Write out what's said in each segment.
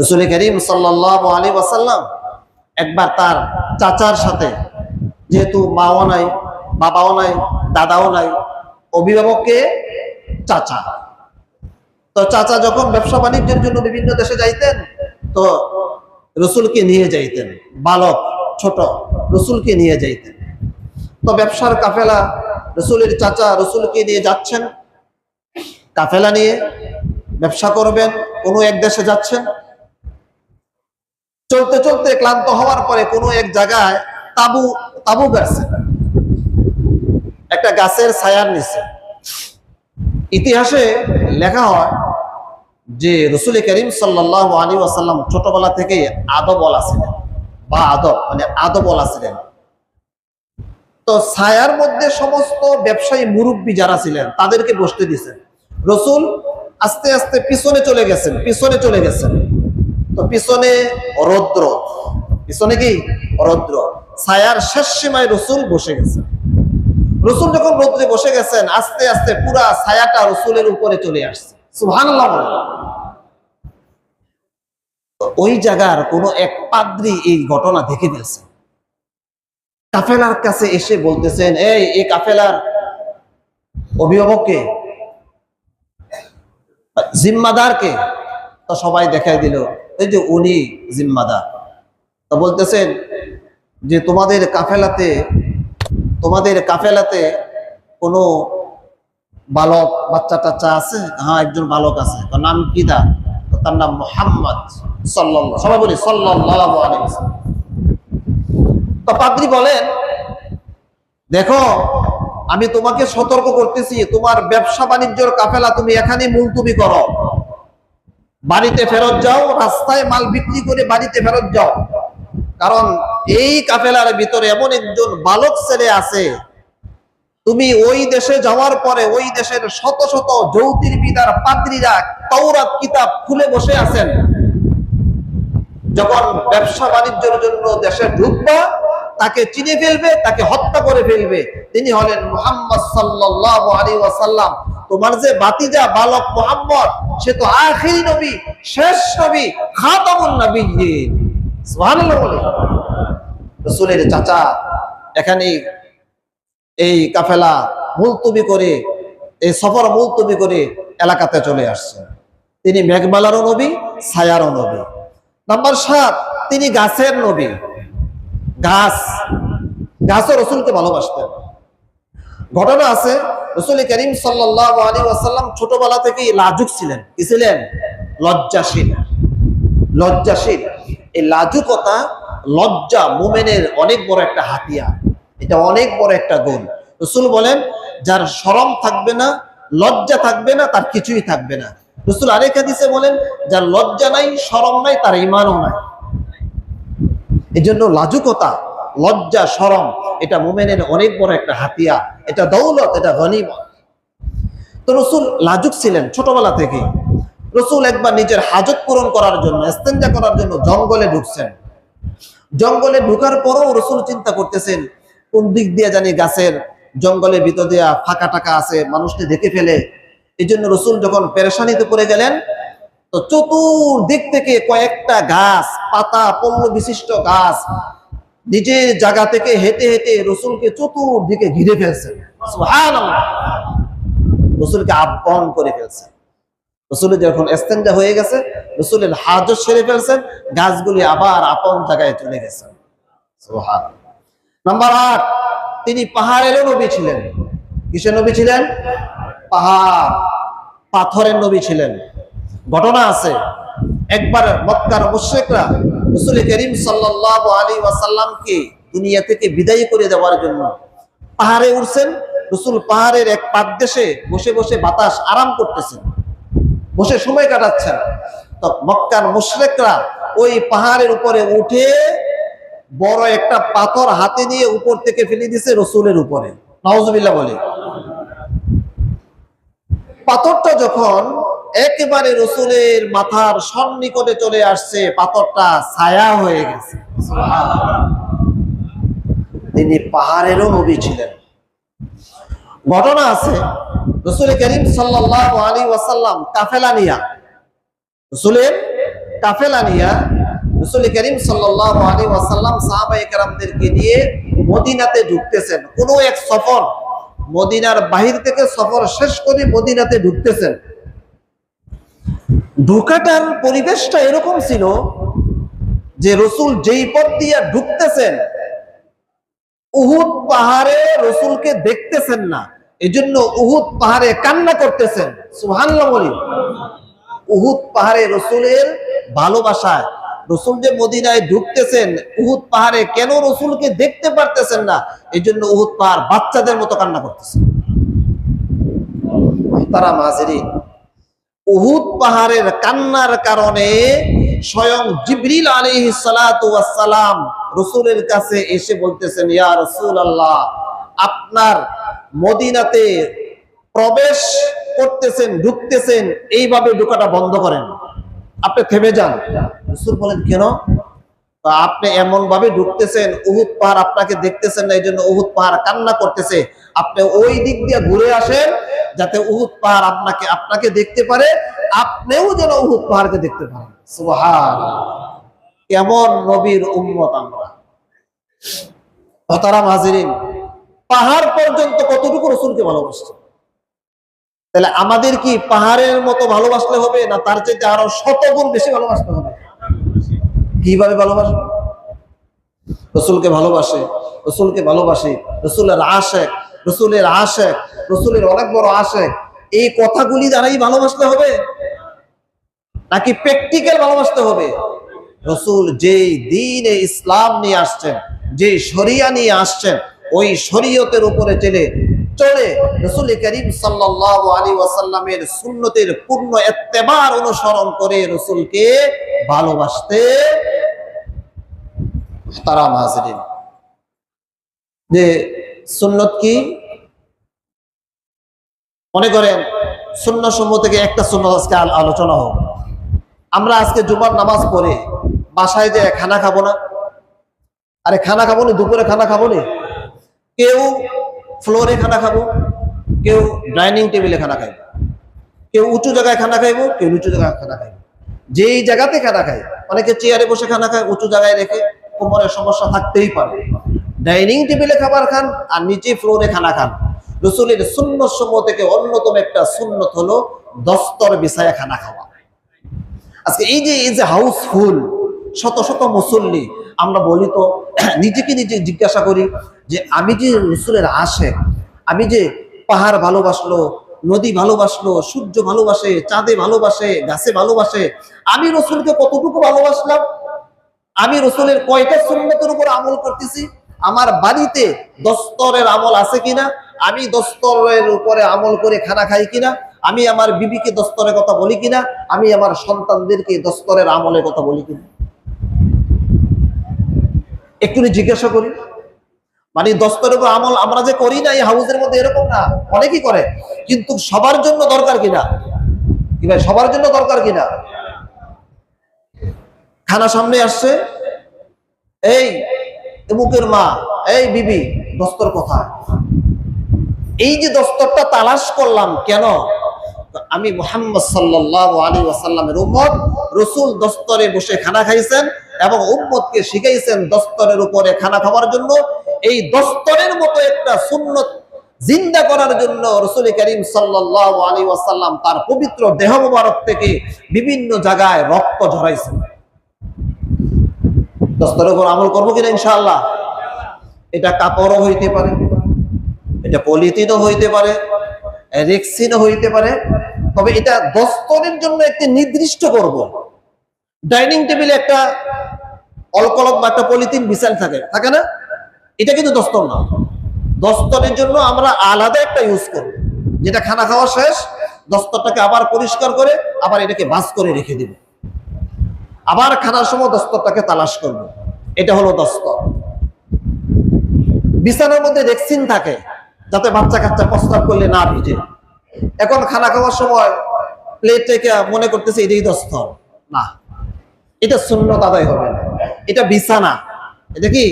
রসুল করিম সাল্লাহ আলী ওয়াসাল্লাম একবার তার চাচার সাথে, যেহেতু মাও নাই, বাবাও নাই, দাদাও নাই, অভিভাবককে চাচা। তো চাচা যখন ব্যবসা বাণিজ্যের জন্য বিভিন্ন দেশে যাইতেন, তো রসুলকে নিয়ে যাইতেন, বালক, ছোট, রসুলকে নিয়ে যাইতেন। তো ব্যবসার কাফেলা রসুলের চাচা রসুলকে নিয়ে যাচ্ছেন, কাফেলা নিয়ে ব্যবসা করবেন, কোনো এক দেশে যাচ্ছেন চলতে চলতে ক্লান্ত হওয়ার পরে কোনো এক জায়গায় তাবু তাবু গাড়ছে একটা গাছের ছায়ার নিচে। ইতিহাসে লেখা হয় যে রসুল করিম সাল্লাহ আলী আসাল্লাম ছোটবেলা থেকে আদবলা ছিলেন, বা আদব মানে আদবলা ছিলেন। তো ছায়ার মধ্যে সমস্ত ব্যবসায়ী মুরব্বী যারা ছিলেন, তাদেরকে বসতে দিছেন রসুল আস্তে আস্তে পিছনে চলে গেছেন, পিছনে চলে গেছেন। তো পিছনে রৌদ্র পিছনে কি? রৌদ্র ছায়ার শেষ সীমায় রসুল বসে গেছেন। রসুল যখন রৌদ্রে বসে গেছেন, আস্তে আস্তে পুরা ছায়াটা রসুলের উপরে চলে আসছে। তো ওই জায়গার কোন এক পাদ্রি এই ঘটনা দেখে ফেলছে। কাফেলার কাছে এসে বলতেছেন, এই এই কাফেলার অভিভাবককে, জিম্মাদারকে। তো সবাই দেখাই দিল এই যে উনি জিম্মাদার, তো বলতেছেন যে তোমাদের কাফেলাতে তোমাদের কাফেলাতে কোনো বালক বাচ্চা টাচ্চা আছে? হ্যাঁ একজন বালক আছে। তার নাম কি দা তার নাম মোহাম্মদ সাল্লাল্লাহ, সবাই বলি ওয়াসাল্লাম। তো পাদ্রী বলেন, দেখো, আমি তোমাকে সতর্ক করতেছি, তোমার ব্যবসা বাণিজ্যর কাফেলা তুমি এখানে মুলতুবি করো। বাড়িতে ফেরত যাও, রাস্তায় মাল বিক্রি করে বাড়িতে ফেরত যাও। কারণ এই কাফেলার ভিতরে এমন একজন বালক ছেলে আছে, তুমি ওই দেশে যাওয়ার পরে ওই দেশের শত শত জ্যোতির্বিদার পাদ্রীরা তৌরাত কিতাব খুলে বসে আছেন। যখন ব্যবসা বাণিজ্যের জন্য দেশে ঢুকবা, তাকে চিনে ফেলবে, তাকে হত্যা করে ফেলবে। তিনি হলেন মোহাম্মদ সাল্লাল্লাহু আলাইহি ওয়াসাল্লাম। তোমার যে বাতিজা বালক মোহাম্মদ, সে তো আখিরি নবী, শেষ নবী, খাতামুন বলে। রাসূলের চাচা এখানে এই কাফেলা মুলতুবি করে, এই সফর মুলতুবি করে এলাকাতে চলে আসছেন। তিনি মেঘমালারও নবী, ছায়ারও নবী। নাম্বার সাত, তিনি গাছের নবী। গাছ। গাছও রসুলকে ভালোবাসতেন। ঘটনা আছে, রসুল করিম সাল্লাহ আলী ওয়াসাল্লাম ছোটবেলা থেকেই লাজুক ছিলেন। কি ছিলেন? লজ্জাশীল। লজ্জাশীল। এই লাজুকতা লজ্জা মোমেনের অনেক বড় একটা হাতিয়ার। এটা অনেক বড় একটা গুণ। রসুল বলেন, যার সরম থাকবে না, লজ্জা থাকবে না, তার কিছুই থাকবে না। রসুল আরেক হাদিসে বলেন, যার লজ্জা নাই সরম নাই, তার ইমানও নাই। এই জন্য লাজুকতা লজ্জা সরম এটা মোমেনের অনেক বড় একটা হাতিয়া এটা দৌলত, এটা গনিমত তো রসুল লাজুক ছিলেন ছোটবেলা থেকে রসুল একবার নিজের হাজত পূরণ করার জন্য এস্তেঞ্জা করার জন্য জঙ্গলে ঢুকছেন। জঙ্গলে ঢুকার পরও রসুল চিন্তা করতেছেন, কোন দিক দিয়ে জানি গাছের জঙ্গলের ভিতর দিয়া ফাঁকা টাকা আছে, মানুষকে দেখে ফেলে। এই জন্য রসুল যখন পেরেশানিতে পড়ে গেলেন, তো চতুর্দিক থেকে কয়েকটা গাছ, পাতা পল্ল বিশিষ্ট গাছ নিজের জায়গা থেকে হেঁটে হেঁটে রসুলকে চতুর্দিকে ঘিরে ফেলছেন। রসুলকে আহ্বান করে ফেলছেন। রসুলের যখন এস্তেঞ্জা হয়ে গেছে রসুলের হাজত সেরে ফেলছেন গাছগুলি আবার আপন জায়গায় চলে গেছেন। নাম্বার আট তিনি পাহাড়েরও নবী ছিলেন। কিসের নবী ছিলেন? পাহাড় পাথরের নবী ছিলেন। ঘটনা আছে একবার মক্কার মুশ্রিকরা রসুল করিম সাল্লাল্লাহু আলাইহি ওয়াসাল্লামকে দুনিয়া থেকে বিদায় করে দেওয়ার জন্য পাহাড়ে উঠছেন। রসুল পাহাড়ের এক বসে বসে বাতাস আরাম করতেছেন। বসে সময় কাটাচ্ছেন। তো মক্কার মুশ্রিকরা ওই পাহাড়ের উপরে উঠে বড় একটা পাথর হাতে নিয়ে উপর থেকে ফেলে দিছে রসুলের উপরে। নওয়াজবিল্লাহ বলে। পাথরটা যখন একেবারে রসুলের মাথার সন্নিকটে চলে আসছে, পাথরটা ছায়া হয়ে গেছে। তিনি পাহাড়েরও নবী ছিলেন। ঘটনা আছে, রসুল করিম সাল্লাহ আলী ওয়াসাল্লাম কাফেলা নিয়া, রসুলের কাফেলা নিয়া, রসুল করিম সাল্লাহ আলী ওয়াসাল্লাম সাহাবাই কারামদেরকে নিয়ে মদিনাতে ঢুকতেছেন। কোনো এক সফর মদিনার বাহির থেকে সফর শেষ করে মদিনাতে ঢুকতেছেন। ঢোকাটার পরিবেশটা এরকম ছিল যে রসুল যেই পথ দিয়ে ঢুকতেছেন, উহুদ পাহাড়ে রসুলকে দেখতেছেন না। এজন্য উহুদ পাহাড়ে কান্না করতেছেন। সুহান্লা বলি। উহুদ পাহাড়ে রসুলের ভালোবাসায়, রসুল যে মদিনায় ঢুকতেছেন, উহুদ পাহাড়ে কেন রসুলকে দেখতে পারতেছেন না? এই জন্য উহুদ পাহাড় বাচ্চাদের মতো কান্না করতেছেন তারা মাঝেরি উহুদ পাহাড়ের কান্নার কারণে স্বয়ং জিবরিল আলী সালাম রসুলের কাছে এসে বলতেছেন, ইয়া রসুল আল্লাহ আপনার মদিনাতে প্রবেশ করতেছেন, ঢুকতেছেন, এইভাবে ঢুকাটা বন্ধ করেন। আপনি থেমে যান। রসুল বলেন, কেন? আপনি এমন ভাবে ঢুকতেছেন, উহুদ পাহাড় আপনাকে দেখতেছেন না এই জন্য উহুদ পাহাড় কান্না করতেছে। আপনি ওই দিক দিয়ে ঘুরে আসেন, যাতে উহুদ পাহাড় আপনাকে আপনাকে দেখতে পারে, আপনিও যেন উহুদ পাহাড়কে দেখতে পারেন। সুবহান কেমন নবীর উম্মত আমরা। হতারাম হাজিরিন, পাহাড় পর্যন্ত কতটুকু রসুলকে ভালোবাসছে? তাহলে আমাদের কি পাহাড়ের মতো ভালোবাসলে হবে, না তার চাইতে আরও শতগুণ বেশি ভালোবাসতে হবে? কীভাবে ভালোবাসে? রসুলকে ভালোবাসে রসুলকে ভালোবাসে, রসুলের আশেক রসুলের আশেক, রসুলের অনেক বড় আশেক। এই কথাগুলি দ্বারাই ভালোবাসতে হবে? নাকি প্র্যাকটিক্যাল ভালোবাসতে হবে? রসুল যেই দিনে ইসলাম নিয়ে আসছেন যে শরিয়া নিয়ে আসছেন, ওই শরীয়তের উপরে চলে চলে রসুল করিম সাল্লাল্লাহু আলাইহি ওয়াসাল্লামের সুন্নতের পূর্ণ এত্তেবার অনুসরণ করে রসুলকে ভালোবাসতে তারা হাজরিন যে সুন্নত কি? মনে করেন শূন্য সমূহ থেকে একটা শূন্য আজকে আলোচনা হোক আমরা আজকে জুমার নামাজ পড়ে বাসায় যে খানা খাব না? আরে খানা খাব না? দুপুরে খানা খাব না? কেউ ফ্লোরে খানা খাব, কেউ ডাইনিং টেবিলে খানা খাইব, কেউ উঁচু জায়গায় খানা খাইবো, কেউ নিচু জায়গায় খানা খাইবো। যেই জায়গাতে খানা খায়, অনেকে চেয়ারে বসে খানা খায়, উঁচু জায়গায় রেখে কোমরের সমস্যা থাকতেই পারে। ডাইনিং টেবিলে খাবার খান আর নিচে ফ্লোরে খানা খান। রসুলের শূন্য সমূহ থেকে অন্যতম একটা সুন্নত হলো দস্তর বিছায়া খানা খাওয়া। আজকে এই যে এই যে হাউসফুল, শত শত মুসল্লি, আমরা বলি তো, নিজেকে নিজে জিজ্ঞাসা করি যে, আমি যে রসুলের আসে আমি যে পাহাড় ভালোবাসলো, নদী ভালোবাসলো, সূর্য ভালোবাসে, চাঁদে ভালোবাসে, গাছে ভালোবাসে, আমি রসুলকে কতটুকু ভালোবাসলাম? আমি রসুলের কয়টা সুন্নতের উপর আমল করতেছি? আমার বাড়িতে দস্তরের আমল আছে কিনা? আমি দস্তরের উপরে আমল করে খানা খাই কিনা? আমি আমার বিবিকে দস্তরের কথা বলি কিনা? আমি আমার সন্তানদেরকে দস্তরের আমলের কথা বলি কিনা? একটু জিজ্ঞাসা করি। মানে দস্তরের উপর আমল আমরা যে করি না, এই হাউসের মধ্যে এরকম না। অনেকেই করে। কিন্তু সবার জন্য দরকার কিনা? কি ভাই, সবার জন্য দরকার কিনা? খানা সামনে আসছে। এই মুখের মা, এই বিবি, দস্তর কোথায় এই যে দস্তরটা তালাশ করলাম, কেন? আমি মোহাম্মদ সাল্লাহ আলী ওয়াসাল্লামের উম্মত, রসুল দস্তরে বসে খানা খাইছেন এবং উম্মতকে শিখাইছেন দস্তরের উপরে খানা খাওয়ার জন্য। এই দস্তরের মতো একটা সুন্নত জিন্দা করার জন্য রসুল করিম সাল্লাহ আলী ওয়াসাল্লাম তার পবিত্র দেহ মুবারক থেকে বিভিন্ন জায়গায় রক্ত ঝরাইছেন। দস্তরের উপর আমল করব কিনা ইনশাআল্লাহ? এটা কাপড়ও হইতে পারে, এটা পলিথিনও হইতে পারে, রেক্সিনও হইতে পারে, তবে এটা দস্তরের জন্য একটি নির্দিষ্ট করব ডাইনিং টেবিলে একটা অলকলক বা একটা পলিথিন বিছাল থাকে থাকে না? এটা কিন্তু দস্তর না। দস্তরের জন্য আমরা আলাদা একটা ইউজ করব। যেটা খানা খাওয়া শেষ, দস্তরটাকে আবার পরিষ্কার করে আবার এটাকে ভাঁজ করে রেখে দিব। আবার খানার সময় দস্তরটাকে তালাশ করব। এটা হলো দস্তর। বিছানার মধ্যে রেক্সিন থাকে, যাতে বাচ্চা কাচ্চা প্রস্তাব করলে না ভিজে। এখন খানা খাওয়ার সময় প্লেট থেকে মনে করতেছে এটাই দস্তর। না, এটা শূন্যত আদায় হবে না। এটা বিছানা। এটা কি?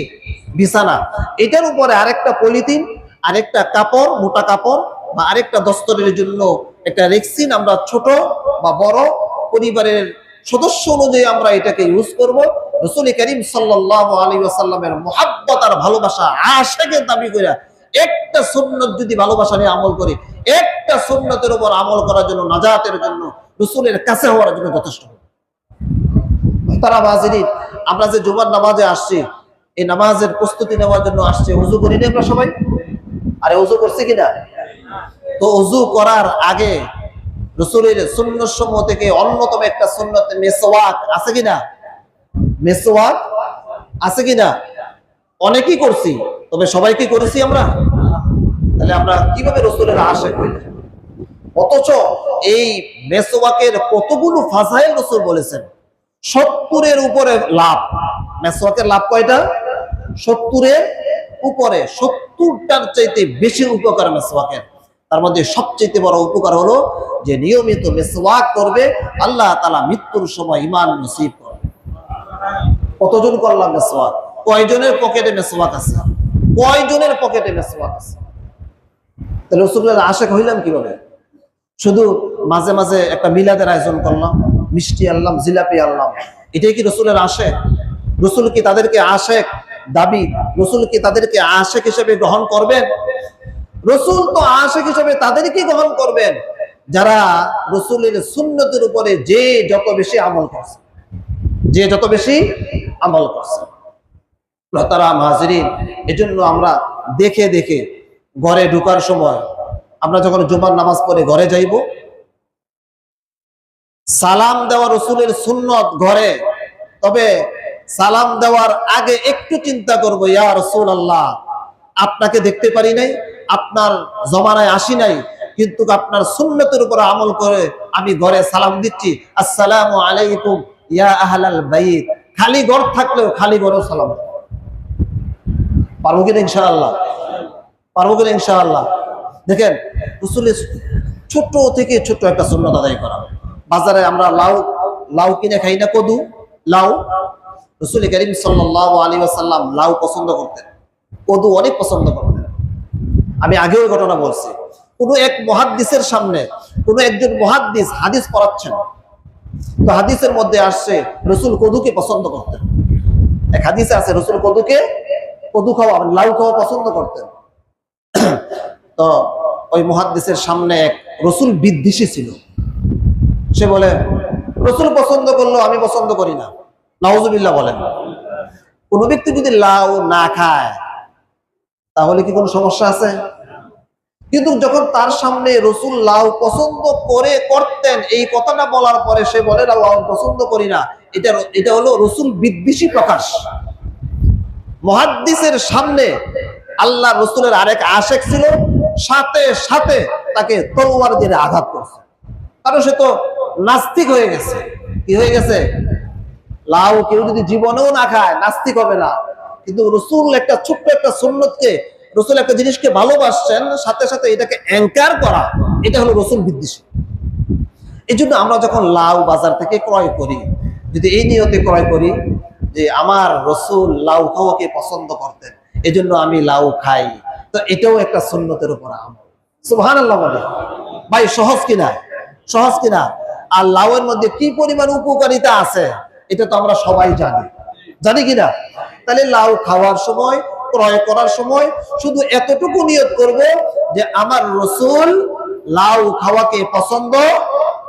বিছানা। এটার উপরে আরেকটা পলিথিন, আরেকটা কাপড়, মোটা কাপড় বা আরেকটা দস্তরের জন্য একটা রেক্সিন আমরা ছোট বা বড় পরিবারের সদস্য অনুযায়ী আমরা এটাকে ইউজ করব। রসুল করিম সাল্লাহ আলী আসাল্লামের মোহাব্বত আর ভালোবাসা আশেকের দাবি করে একটা সুন্নত যদি ভালোবাসা নিয়ে আমল করি, একটা সুন্নতের উপর আমল করার জন্য, নাজাতের জন্য, রসুলের কাছে হওয়ার জন্য যথেষ্ট। তারা বাজিনী আমরা যে জুমার নামাজে আসছি, এই নামাজের প্রস্তুতি নেওয়ার জন্য আসছে, উজু করিনি আমরা সবাই? আরে উজু করছি কিনা? তো উজু করার আগে রসুলের শূন্য সমূহ থেকে অন্যতম একটা সুন্নত মেসোয়াক আছে কিনা? মেসোয়াক আছে কিনা? অনেকেই করছি, তবে সবাই কি করেছি আমরা? তাহলে আমরা কীভাবে রসুলের আশা করি অথচ এই মেসোয়াকের কতগুলো ফাজাইল রসুল বলেছেন? সত্তরের উপরে লাভ। মেসওয়াকের লাভ কয়টা? সত্তরের উপরে। সত্তরটার চাইতে বেশি উপকার মেসওয়াকের। তার মধ্যে সবচেয়ে বড় উপকার হলো যে নিয়মিত মেসওয়াক করবে, আল্লাহ তালা মৃত্যুর সময় ইমান নসিব করবে কতজন করলাম মেসওয়াক? কয়জনের পকেটে মেসওয়াক আছে? কয়জনের পকেটে মেসওয়াক আছে? তাহলে রসুলের আশেক হইলাম কীভাবে? শুধু মাঝে মাঝে একটা মিলাদের আয়োজন করলাম, মিষ্টি আনলাম, জিলাপি আনলাম। এটাই কি রসুলের আশেক? রসুল কি তাদেরকে আশেক দাবি? রসুল কি তাদেরকে আশেক হিসেবে গ্রহণ করবেন? রসুল তো আশেক হিসেবে তাদেরকে গ্রহণ করবেন। যারা রসুলের সুন্নতের উপরে যে যত বেশি আমল করছে। যে যত বেশি আমল করছে। তারা মাহাজিরিন, এজন্য আমরা দেখে দেখে ঘরে ঢুকার সময় আমরা যখন জুমার নামাজ পড়ে ঘরে যাইব, সালাম দেওয়া রসুলের সুন্নত ঘরে। তবে সালাম দেওয়ার আগে একটু চিন্তা করব, ইয়া রসুল আল্লাহ আপনাকে দেখতে পারি নাই? আপনার জমানায় আসি নাই, কিন্তু আপনার সুন্নতের উপর আমল করে আমি ঘরে সালাম দিচ্ছি, আসসালামু আলাইকুম, ইয়া আহলাল বাইত। খালি ঘর থাকলেও খালি ঘরেও সালাম। পারব কিনা ইনশাআল্লাহ? পারব কিনা ইনশাআল্লাহ? দেখেন রসুলের ছোট থেকে ছোট একটা সুন্নত আদায় করা। বাজারে আমরা লাউ লাউ কিনে খাই না কদু? লাউ? রসুল করিম সাল্লাহ আলী আসাল্লাম লাউ পছন্দ করতেন। কদু অনেক পছন্দ করতেন। আমি আগেও ঘটনা বলছি। কোনো এক মহাদ্দিসের সামনে, কোনো একজন মহাদ্দিস হাদিস পড়াচ্ছেন। তো হাদিসের মধ্যে আসছে, রসুল কদুকে পছন্দ করতেন। এক হাদিসে আছে, রসুল কদুকে, কদু খাওয়া মানে লাউ খাওয়া পছন্দ করতেন। তো ওই মহাদ্দেশের সামনে এক রসুল বিদ্বেষী ছিল। সে বলে, রসুল পছন্দ করল, আমি পছন্দ করি না। নওয়াজুবিল্লাহ বলেন, কোন ব্যক্তি যদি লাউ না খায় তাহলে কি কোনো সমস্যা আছে? কিন্তু যখন তার সামনে রসুল লাউ পছন্দ করে করতেন, এই কথাটা বলার পরে সে বলে লাউ পছন্দ করি না। এটা এটা হলো রসুল বিদ্বেষী প্রকাশ। মহাদ্দিসের সামনে আল্লাহ রসুলের আরেক আশেক ছিল, সাথে সাথে তাকে তলোয়ার দিয়ে আঘাত করছে। কারণ সে তো নাস্তিক হয়ে গেছে। কি হয়ে গেছে? লাউ কেউ যদি জীবনেও না খায়, নাস্তিক হবে না। কিন্তু রসুল একটা ছোট্ট একটা সুন্নতকে, রসুল একটা জিনিসকে ভালোবাসছেন, সাথে সাথে এটাকে অ্যাঙ্কার করা, এটা হলো রসুল বিদ্বেষী। এই জন্য আমরা যখন লাউ বাজার থেকে ক্রয় করি, যদি এই নিয়তে ক্রয় করি যে আমার রসুল লাউ খাওয়াকে পছন্দ করতেন এই জন্য আমি লাউ খাই, তো এটাও একটা সুন্নতের উপর আমল। ভাই, সহজ কিনা? সহজ কিনা? আর লাউয়ের মধ্যে কি পরিমাণ উপকারিতা আছে, এটা তো আমরা সবাই জানি। জানি কিনা? তাহলে লাউ খাওয়ার সময়, ক্রয় করার সময় শুধু এতটুকু নিয়ত করব যে আমার রসুল লাউ খাওয়াকে পছন্দ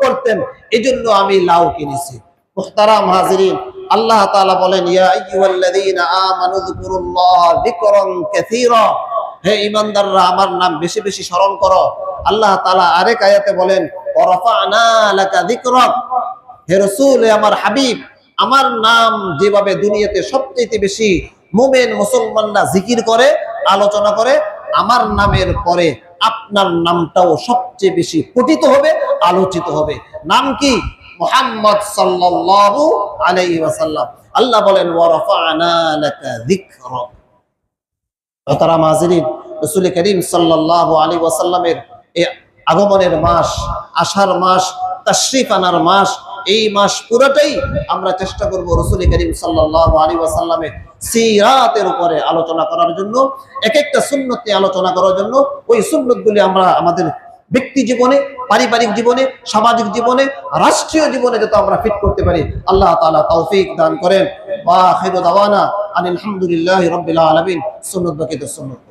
করতেন। এই জন্য আমি লাউ কিনেছি। মুখতারাম হাজিরিন, আল্লাহ তাআলা বলেন, ইয়া আইয়ুহাল্লাযীনা আমানু যকুরুল্লাহ হে ঈমানদাররা, আমার নাম বেশি বেশি স্মরণ করো। আল্লাহ তাআলা আরেক আয়াতে বলেন ওয়ারাফা'না লাকা যিকরাক হে রাসূল আমার হাবিব আমার নাম যেভাবে দুনিয়াতে সবচেয়ে বেশি মোমেন মুসলমানরা জিকির করে, আলোচনা করে, আমার নামের পরে আপনার নামটাও সবচেয়ে বেশি পঠিত হবে, আলোচিত হবে। নাম কি? মোহাম্মদ আলাইহি ওয়াসাল্লাম। আল্লাহ বলেন তারা মাজিরিন রাসূল করিম সাল্লাল্লাহু আলাইহি ওয়াসাল্লামের আগমনের মাস, আষাঢ় মাস, তাশরিফ আনার মাস, এই মাস পুরোটাই আমরা চেষ্টা করব রসুল করিম ওয়াসাল্লামের সিরাতের উপরে আলোচনা করার জন্য এক একটা সুন্নত নিয়ে আলোচনা করার জন্য। ওই সুন্নতগুলি আমরা আমাদের ব্যক্তি জীবনে, পারিবারিক জীবনে, সামাজিক জীবনে, রাষ্ট্রীয় জীবনে যাতে আমরা ফিট করতে পারি, আল্লাহ তাআলা তৌফিক দান করেন। বা দাওয়ানা আনিল হামদুলিল্লাহি রাব্বিল আলামিন। সুন্নাত বাকিত সুন্নাত।